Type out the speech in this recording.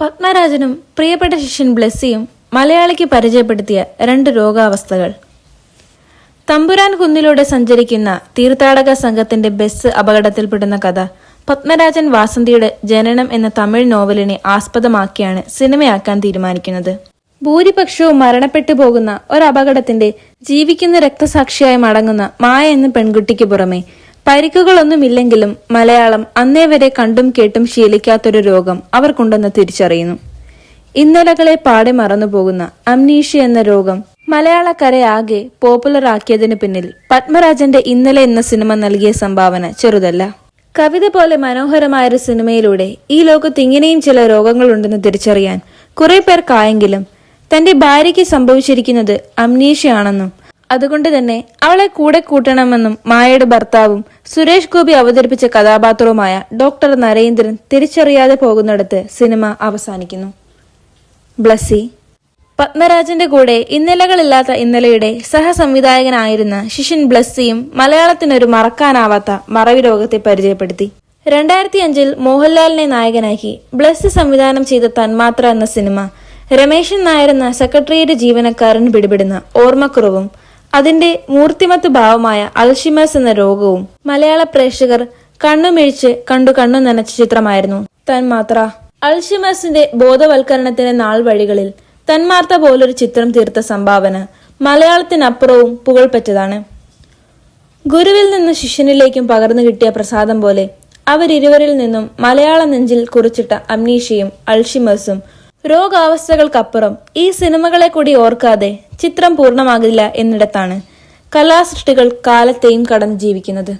പത്മരാജനും പ്രിയപ്പെട്ട ശിഷ്യൻ ബ്ലെസ്സിയും മലയാളിക്ക് പരിചയപ്പെടുത്തിയ രണ്ട് രോഗാവസ്ഥകൾ. തമ്പുരാൻ കുന്നിലൂടെ സഞ്ചരിക്കുന്ന തീർത്ഥാടക സംഘത്തിന്റെ ബസ് അപകടത്തിൽപ്പെടുന്ന കഥ പത്മരാജൻ വാസന്തിയുടെ ജനനം എന്ന തമിഴ് നോവലിനെ ആസ്പദമാക്കിയാണ് സിനിമയാക്കാൻ തീരുമാനിക്കുന്നത്. ഭൂരിപക്ഷവും മരണപ്പെട്ടു പോകുന്ന ഒരു അപകടത്തിന്റെ ജീവിക്കുന്ന രക്തസാക്ഷിയായി മടങ്ങുന്ന മായ എന്ന പെൺകുട്ടിക്ക് പുറമെ പരിക്കുകളൊന്നുമില്ലെങ്കിലും മലയാളം അന്നേ വരെ കണ്ടും കേട്ടും ശീലിക്കാത്തൊരു രോഗം അവർക്കുണ്ടെന്ന് തിരിച്ചറിയുന്നു. ഇന്നലകളെ പാടെ മറന്നുപോകുന്ന അംനീഷ്യ എന്ന രോഗം മലയാളക്കരയാകെ പോപ്പുലർ ആക്കിയതിനു പിന്നിൽ പത്മരാജന്റെ ഇന്നലെ എന്ന സിനിമ നൽകിയ സംഭാവന ചെറുതല്ല. കവിത പോലെ മനോഹരമായൊരു സിനിമയിലൂടെ ഈ ലോകത്ത് ഇങ്ങനെയും ചില രോഗങ്ങളുണ്ടെന്ന് തിരിച്ചറിയാൻ കുറെ പേർക്കായെങ്കിലും തന്റെ ഭാര്യയ്ക്ക് സംഭവിച്ചിരിക്കുന്നത് അംനീഷയാണെന്നും അതുകൊണ്ട് തന്നെ അവളെ കൂടെ കൂട്ടണമെന്നും മായയുടെ ഭർത്താവും സുരേഷ് ഗോപി അവതരിപ്പിച്ച കഥാപാത്രവുമായ ഡോക്ടർ നരേന്ദ്രൻ തിരിച്ചറിയാതെ പോകുന്നിടത്ത് സിനിമ അവസാനിക്കുന്നു. ബ്ലസ്സി. പത്മരാജന്റെ കൂടെ ഇന്നലകളില്ലാത്ത ഇന്നലെയുടെ സഹസംവിധായകനായിരുന്ന ശിഷ്യൻ ബ്ലസ്സിയും മലയാളത്തിനൊരു മറക്കാനാവാത്ത മറവി രോഗത്തെ പരിചയപ്പെടുത്തി. രണ്ടായിരത്തി അഞ്ചിൽ മോഹൻലാലിനെ നായകനാക്കി ബ്ലസ്സി സംവിധാനം ചെയ്ത തന്മാത്ര എന്ന സിനിമ രമേശൻ നായർ എന്ന സെക്രട്ടേറിയറ്റ് ജീവനക്കാരൻ പിടിപെടുന്ന ഓർമ്മക്കുറവും അതിന്റെ മൂർത്തിമത്ത് ഭാവമായ അൽഷിമേഴ്സ് എന്ന രോഗവും മലയാള പ്രേക്ഷകർ കണ്ണുമിഴിച്ച് കണ്ടു കണ്ണു നനച്ച ചിത്രമായിരുന്നു. തന്മാത്ര. അൽഷിമേഴ്സിന്റെ ബോധവൽക്കരണത്തിന്റെ നാൾ വഴികളിൽ തന്മാർത്ത പോലൊരു ചിത്രം തീർത്ത സംഭാവന മലയാളത്തിനപ്പുറവും പുകൾപ്പറ്റതാണ് ഗുരുവിൽ നിന്ന് ശിഷ്യനിലേക്കും പകർന്നു കിട്ടിയ പ്രസാദം പോലെ അവരിരുവരിൽ നിന്നും മലയാള നെഞ്ചിൽ കുറിച്ചിട്ട അംനീഷയും അൾഷിമേഴ്സും രോഗാവസ്ഥകൾക്കപ്പുറം ഈ സിനിമകളെ കൂടി ഓർക്കാതെ ചിത്രം പൂർണമാകില്ല എന്നിടത്താണ് കലാസൃഷ്ടികൾ കാലത്തെയും കടന്ന് ജീവിക്കുന്നത്.